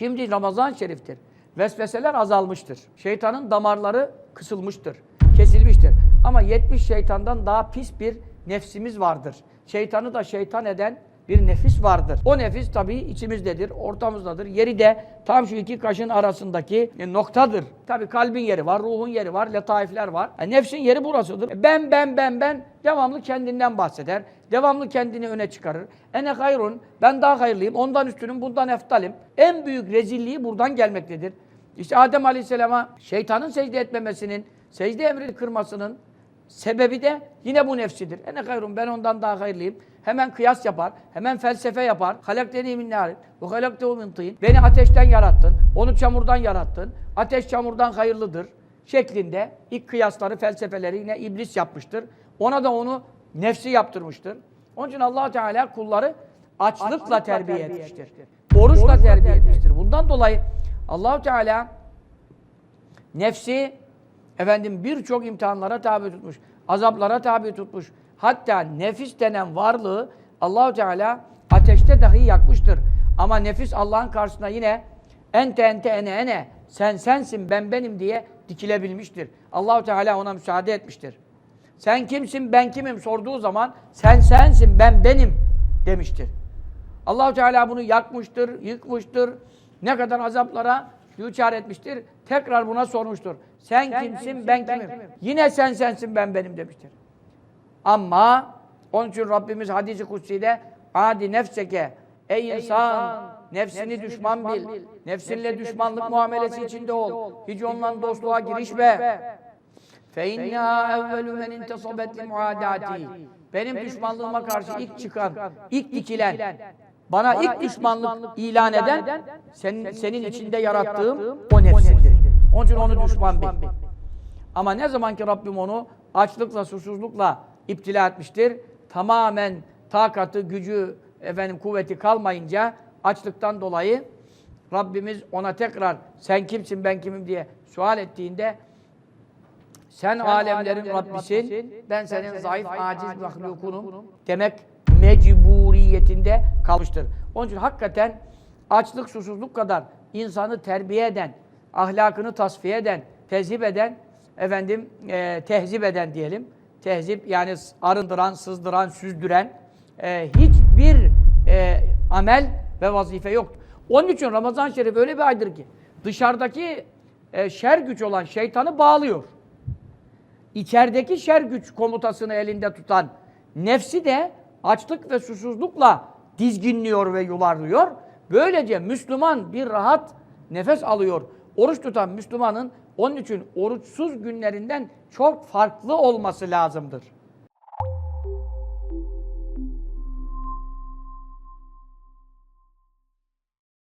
Şimdi Ramazan şeriftir. Vesveseler azalmıştır. Şeytanın damarları kısılmıştır, kesilmiştir. Ama 70 şeytandan daha pis bir nefsimiz vardır. Şeytanı da şeytan eden bir nefis vardır. O nefis tabii içimizdedir, ortamızdadır. Yeri de tam şu iki kaşın arasındaki e, noktadır. Tabii kalbin yeri var, ruhun yeri var, letaifler var. E, nefsin yeri burasıdır. E, Ben, ben, ben, ben devamlı kendinden bahseder. Devamlı kendini öne çıkarır. Ene hayrun, ben daha hayırlıyım, ondan üstünüm, bundan eftalim. En büyük rezilliği buradan gelmektedir. İşte Adem Aleyhisselam'a şeytanın secde etmemesinin, secde emrini kırmasının sebebi de yine bu nefsidir. Ene hayrun, ben ondan daha hayırlıyım. Hemen kıyas yapar, hemen felsefe yapar. Halakteni min narin ve halaktehu min tin. Beni ateşten yarattın, onu çamurdan yarattın. Ateş çamurdan hayırlıdır şeklinde ilk kıyasları, felsefeleri yine iblis yapmıştır. Ona da onu nefsi yaptırmıştır. Onun için allah Teala kulları açlıkla, terbiye etmiştir. Oruçla terbiye etmiştir. Bundan dolayı allah Teala nefsi efendim birçok imtihanlara tabi tutmuş, azaplara tabi tutmuş. Hatta nefis denen varlığı Allahu Teala ateşte dahi yakmıştır. Ama nefis Allah'ın karşısına yine ente ente ene ene sen sensin ben benim diye dikilebilmiştir. Allahu Teala ona müsaade etmiştir. Sen kimsin ben kimim sorduğu zaman sen sensin ben benim demiştir. Allahu Teala bunu yakmıştır, yıkmıştır. Ne kadar azaplara düçar etmiştir. Tekrar buna sormuştur. Sen, kimsin, ben, kimim? Yine sen sensin, ben benim demiştir. Ama onun için Rabbimiz hadisi kutsiyle adi nefseke ey insan, nefsini, düşman bil. Nefsinle düşmanlık muamelesi içinde ol. Hiç onunla dostluğa girişme. Fe inna evvelu men intasabet li muadati. Benim düşmanlığıma karşı ilk çıkan, ilk dikilen, bana ilk düşmanlık ilan eden senin, senin içinde yarattığım o nefsindir. Onun için onu düşman bil. Ama ne zaman ki Rabbim onu açlıkla, susuzlukla iptila etmiştir, tamamen takatı, gücü, efendim kuvveti kalmayınca açlıktan dolayı Rabbimiz ona tekrar sen kimsin ben kimim? diye sual ettiğinde sen, alemlerin, Rabbisin, ben senin zayıf, aciz mahlukunum. demek mecburiyetinde kalmıştır. Onun için hakikaten açlık, susuzluk kadar insanı terbiye eden, ahlakını tasfiye eden, tezhip eden, efendim e, tehzip eden diyelim. Tehzip yani arındıran, sızdıran, süzdüren e, hiçbir e, amel ve vazife yoktur. Onun için Ramazan Şerif öyle bir aydır ki dışarıdaki e, şer güç olan şeytanı bağlıyor. İçerideki şer güç komutasını elinde tutan nefsi de açlık ve susuzlukla dizginliyor ve yuvarlıyor. Böylece Müslüman bir rahat nefes alıyor. Oruç tutan Müslümanın onun için oruçsuz günlerinden çok farklı olması lazımdır.